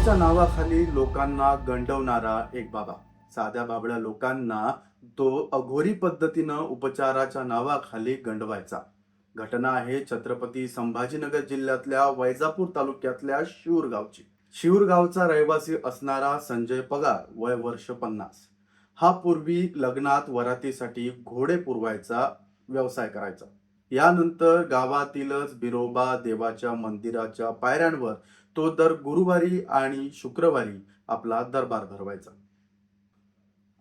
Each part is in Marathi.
पूजेच्या नावाखाली लोकांना गंडवणारा एक बाबा. साध्या बाबड्या लोकांना तो अघोरी पद्धतीनं उपचाराच्या नावाखाली गंडवायचा. घटना आहे छत्रपती संभाजीनगर जिल्ह्यातल्या वैजापूर तालुक्यातल्या शिऊर गावची शिऊर गावचा रहिवासी असणारा संजय पगार वय वर्ष पन्नास. हा पूर्वी लग्नात वरातीसाठी घोडे पुरवायचा व्यवसाय करायचा. यानंतर गावातीलच बिरोबा देवाच्या मंदिराच्या पायऱ्यांवर तो दर गुरुवारी आणि शुक्रवारी आपला दरबार भरवायचा.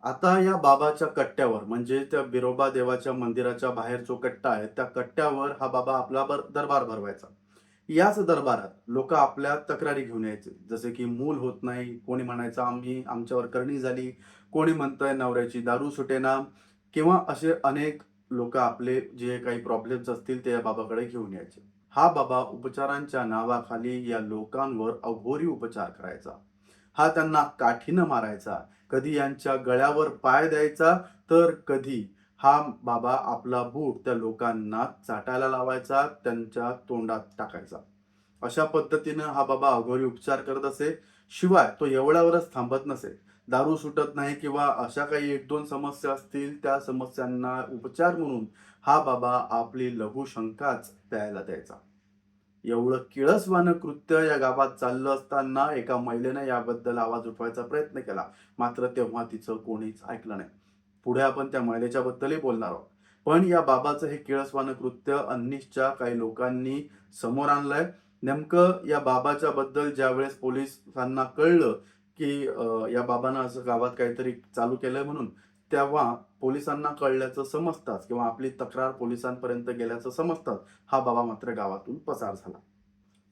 आता या बाबाच्या कट्ट्यावर म्हणजे त्या बिरोबा देवाच्या मंदिराच्या बाहेर जो कट्टा आहे त्या कट्ट्यावर हा बाबा आपला बर दरबार भरवायचा. याच दरबारात लोक आपल्या तक्रारी घेऊन यायचे. जसे की मूल होत नाही कोणी म्हणायचं आम्ही आमच्यावर करणी झाली. कोणी म्हणतंय नवऱ्याची दारू सुटेना. किंवा असे अनेक लोक आपले जे काही प्रॉब्लेम्स असतील ते या बाबाकडे घेऊन यायचे. हा बाबा उपचारांच्या नावाखाली या लोकांवर अघोरी उपचार करायचा. हा त्यांना काठीनं मारायचा. कधी यांच्या गळ्यावर पाय द्यायचा तर कधी हा बाबा आपला बूट त्या लोकांना चाटायला लावायचा त्यांच्या तोंडात टाकायचा. अशा पद्धतीनं हा बाबा अघोरी उपचार करत असे. शिवाय तो एवढ्यावरच थांबत नसे. दारू सुटत नाही किंवा अशा काही एक दोन समस्या असतील त्या समस्यांना उपचार म्हणून हा बाबा आपली लघुशंकाच प्यायला द्यायचा. एवढं किळसवानं कृत्य या गावात चाललं असताना एका महिलेनं याबद्दल आवाज उठवायचा प्रयत्न केला. मात्र तेव्हा तिचं कोणीच ऐकलं नाही. पुढे आपण त्या महिलेच्या बद्दलही बोलणार आहोत. पण या बाबाचं हे किळसवानं कृत्य अन्निशच्या काही लोकांनी समोर आणलंय. नेमकं या बाबाच्या बद्दल ज्यावेळेस पोलिसांना कळलं की या बाबांना असं गावात काहीतरी चालू केलंय म्हणून तेव्हा पोलिसांना कळल्याचं समजताच किंवा आपली तक्रार पोलिसांपर्यंत गेल्याचं समजताच हा बाबा मात्र गावातून पसार झाला.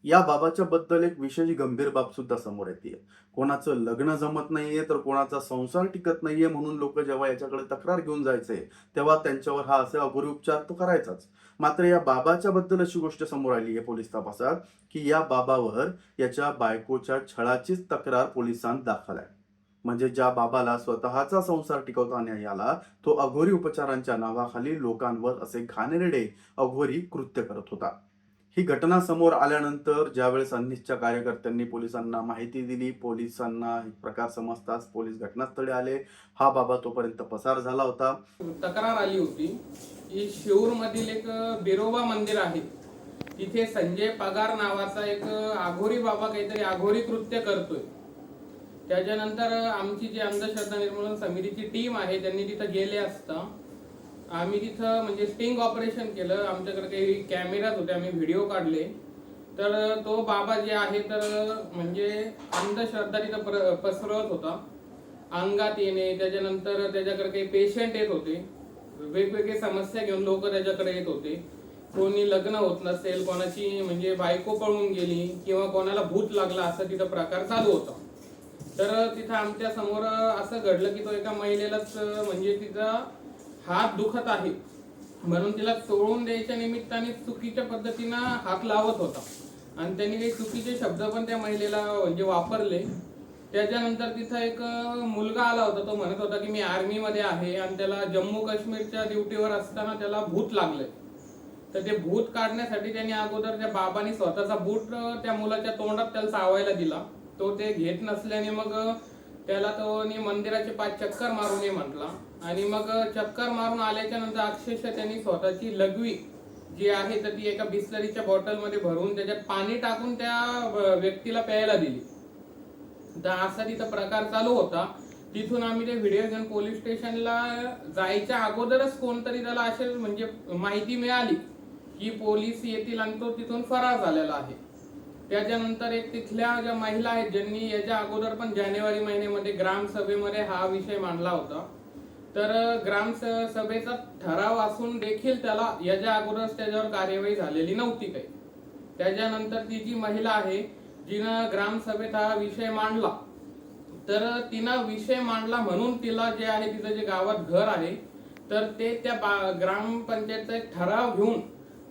या बाबाच्या बद्दल एक विशेष गंभीर बाब सुद्धा समोर येते कोणाचं लग्न जमत नाहीये तर कोणाचा संसार टिकत नाहीये म्हणून लोक जेव्हा याच्याकडे तक्रार घेऊन जायचे तेव्हा त्यांच्यावर हा असे अघोरी उपचार तो करायचाच. मात्र या बाबाच्या बद्दल अशी गोष्ट समोर आली आहे पोलीस तपासात की या बाबावर याच्या बायकोच्या छळाचीच तक्रार पोलिसांत दाखल आहे. म्हणजे ज्या बाबाला स्वतःचा संसार टिकवता नाही आला तो अघोरी उपचारांच्या नावाखाली लोकांवर असे घाणेरडे अघोरी कृत्य करत होता. ही घटना समोर आल्यानंतर ज्यावेळेस अन्निसच्या कार्यकर्त्यांनी पोलिसांना माहिती दिली पोलिसांना प्रकार समजताच पोलीस घटनास्थळी आले. हा बाबा तोपर्यंत पसार झाला होता. तक्रार आली होती की शिऊर मधील एक बिरोबा मंदिर आहे. तिथे संजय पगार नावाचा एक आघोरी बाबा काहीतरी आघोरी कृत्य करतोय. त्याच्यानंतर आमची जी अंधश्रद्धा निर्मूलन समितीची टीम आहे त्यांनी तिथं गेले असता आम्ही तिथं म्हणजे स्टिंग ऑपरेशन केलं. आमच्याकडे काही कॅमेराज होते आम्ही व्हिडिओ काढले. तर तो बाबा जे आहे तर म्हणजे अंधश्रद्धा तिथं प्र- पसरवत होता. अंगात येणे त्याच्यानंतर त्याच्याकडे काही पेशंट येत होते. वेगवेगळे समस्या घेऊन लोक त्याच्याकडे येत होते. कोणी लग्न होत नसेल कोणाची म्हणजे बायको पळून गेली किंवा कोणाला भूत लागला असं तिथं प्रकार चालू होता. तर तिथं आमच्यासमोर असं घडलं की तो एका महिलेलाच म्हणजे तिचा हात दुखत आहे. म्हणून तिला सोडून द्यायच्या निमित्ताने चुकीच्या पद्धतीनं हात लावत होता. आणि त्यांनी काही चुकीचे शब्द पण त्या महिलेला म्हणजे वापरले त्याच्यानंतर तिथं एक मुलगा आला होता. तो म्हणत होता की मी आर्मीमध्ये आहे आणि त्याला जम्मू काश्मीरच्या ड्युटीवर असताना त्याला भूत लागले. तर ते भूत काढण्यासाठी त्यांनी अगोदर त्या बाबांनी स्वतःचा बूट त्या मुलाच्या तोंडात त्याला चावायला दिला. तो ते घेत नसल्याने मग त्याला तो मंदिराचे पाच चक्कर मारून म्हटला. आणि मग चक्कर मारून आल्याच्यानंतर अक्षरशः त्यांनी स्वतःची लघवी जी आहे तर ती एका बिस्लरीच्या बॉटलमध्ये भरून त्याच्यात पाणी टाकून त्या व्यक्तीला प्यायला दिली. तर असा तिथं प्रकार चालू होता. तिथून आम्ही ते व्हिडिओ घेऊन पोलीस स्टेशनला जायच्या अगोदरच कोणतरी त्याला असे म्हणजे माहिती मिळाली की पोलीस येतील आणि तो तिथून फरार झालेला आहे. त्याच्यानंतर एक तिथल्या ज्या महिला आहेत ज्यांनी याच्या अगोदर पण जानेवारी महिन्यामध्ये ग्रामसभेमध्ये हा विषय मांडला होता. तर ग्रामसभेचा सभेचा ठराव असून देखील त्याला याच्या अगोदरच त्याच्यावर कार्यवाही झालेली नव्हती काही. त्याच्यानंतर ती जी महिला आहे जिनं ग्रामसभेत हा विषय मांडला तर तिनं विषय मांडला म्हणून तिला जे आहे तिचं जे गावात घर आहे तर ते त्या बा- ग्रामपंचायतचा एक ठराव घेऊन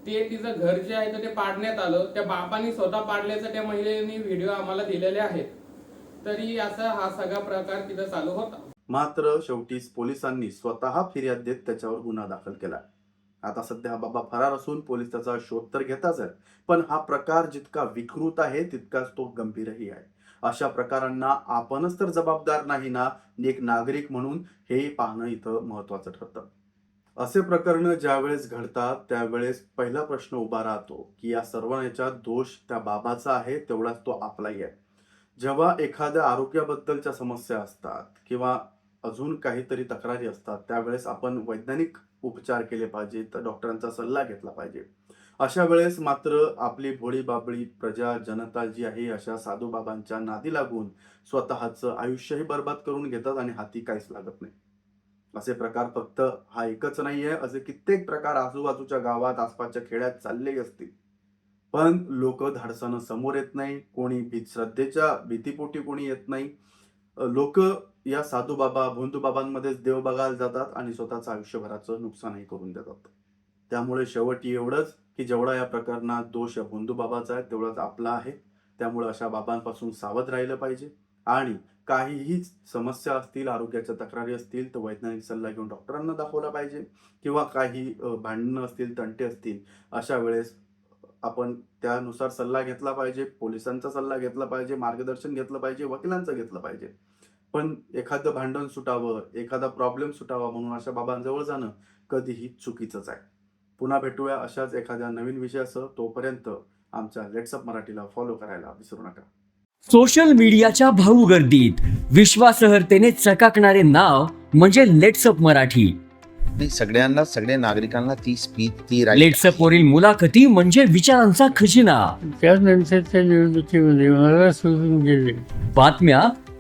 ते तिचं घर जे आहे तर ते पाडण्यात आलं. त्या बापानी स्वतः पाडल्याचं त्या महिलेने व्हिडिओ आम्हाला दिलेले आहेत. तरी असा हा सगळा प्रकार तिथं चालू होता. मात्र शेवटी पोलिसांनी स्वतः फिर्याद देत त्याच्यावर गुन्हा दाखल केला. आता सध्या हा बाबा फरार असून पोलीस त्याचा शोध तर घेताच आहेत पण हा प्रकार जितका विकृत आहे तितकाच तो गंभीरही आहे. अशा प्रकारांना आपणच तर जबाबदार नाही ना एक नागरिक म्हणून हे पाहणं इथं महत्वाचं ठरतं. असे प्रकरण ज्यावेळेस घडतात त्यावेळेस पहिला प्रश्न उभा राहतो की या सर्व दोष त्या बाबाचा आहे तेवढाच तो आपलाही आहे. जेव्हा एखाद्या आरोग्याबद्दलच्या समस्या असतात किंवा अजून काहीतरी तक्रारी असतात त्यावेळेस आपण वैज्ञानिक उपचार केले पाहिजेत डॉक्टरांचा सल्ला घेतला पाहिजे. अशा वेळेस मात्र आपली भोळी बाबळी प्रजा जनता जी आहे अशा साधू बाबांच्या नादी लागून स्वतःचं आयुष्यही बर्बाद करून घेतात आणि हाती काहीच लागत नाही. असे प्रकार फक्त हा एकच नाहीये असे कित्येक प्रकार आजूबाजूच्या गावात आसपासच्या खेड्यात चालले असतील. पण लोक धाडसानं समोर येत नाही कोणी भी श्रद्धेच्या भीतीपोटी कोणी येत नाही. लोक या साधू बाबा भोंदू बाबांमध्येच देव बघायला जातात आणि स्वतःचं आयुष्यभराचं नुकसानही करून देतात. त्यामुळे शेवटी एवढंच की जेवढा या प्रकरणात दोष या भोंदू बाबाचा आहे तेवढाच आपला आहे. त्यामुळे अशा बाबांपासून सावध राहिलं पाहिजे. आणि काहीही समस्या असतील आरोग्याच्या तक्रारी असतील तर वैज्ञानिक सल्ला घेऊन डॉक्टरांना दाखवला पाहिजे. किंवा काही भांडणं असतील तंटे असतील अशा वेळेस आपण त्यानुसार सल्ला घेतला पाहिजे. पोलिसांचा सल्ला घेतला पाहिजे मार्गदर्शन घेतलं पाहिजे वकिलांचं घेतलं पाहिजे. पण एखादं भांडण सुटावं एखादा प्रॉब्लेम सुटावा म्हणून अशा बाबांजवळ जाणं कधीही चुकीचंच आहे. पुन्हा भेटूया अशाच एखाद्या नवीन विषयासह. तोपर्यंत आमच्या लेट्सअप मराठीला फॉलो करायला विसरू नका. सोशल मीडियाच्या भाऊ गर्दीत विश्वासार्हतेने चकाकणारे नाव म्हणजे लेट्सअप मराठी. नाही सगळ्यांना सगळ्या नागरिकांना ती स्पीच ती लेट्सअप वरील मुलाखती म्हणजे विचारांचा खजिना. त्यानंतरच्या निवडणुकीमध्ये मला सोडून गेले. बातम्या